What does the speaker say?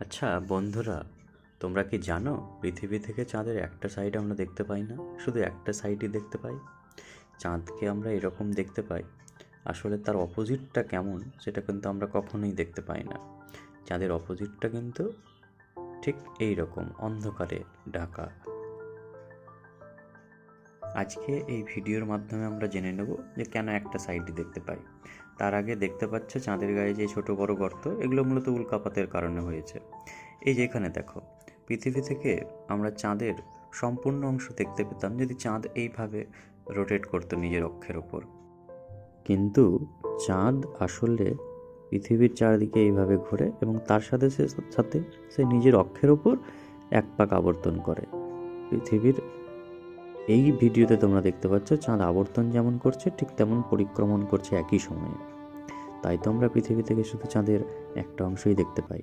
আচ্ছা বন্ধুরা, তোমরা কি জানো পৃথিবী থেকে চাঁদের একটা সাইড আমরা দেখতে পাই না? শুধু একটা সাইডই দেখতে পাই। চাঁদকে আমরা এরকম দেখতে পাই। আসলে তার অপোজিটটা কেমন সেটা কিন্তু আমরা কখনোই দেখতে পাই না। চাঁদের অপোজিটটা কিন্তু ঠিক এই রকম অন্ধকারে ঢাকা। আজকে এই ভিডিওর মাধ্যমে আমরা জেনে নেব যে কেন একটা সাইডই দেখতে পাই। তার আগে দেখতে পাচ্ছ চাঁদের গায়ে যে ছোট বড় গর্ত, এগুলো মূলত উল্কাপাতের কারণে হয়েছে। এই যে এখানে দেখো, পৃথিবী থেকে আমরা চাঁদের সম্পূর্ণ অংশ দেখতে পেতাম যদি চাঁদ এইভাবে রোটেট করতো নিজের অক্ষের ওপর। কিন্তু চাঁদ আসলে পৃথিবীর চারিদিকে এইভাবে ঘোরে এবং তার সাথে সে সাথে সে নিজের অক্ষের ওপর এক পাক আবর্তন করে। পৃথিবীর এই ভিডিওতে তোমরা দেখতে পাচ্ছ, চাঁদ আবর্তন যেমন করছে, ঠিক তেমন পরিক্রমণ করছে একই সময়ে। তাই তো আমরা পৃথিবী থেকে শুধু চাঁদের একটা অংশই দেখতে পাই।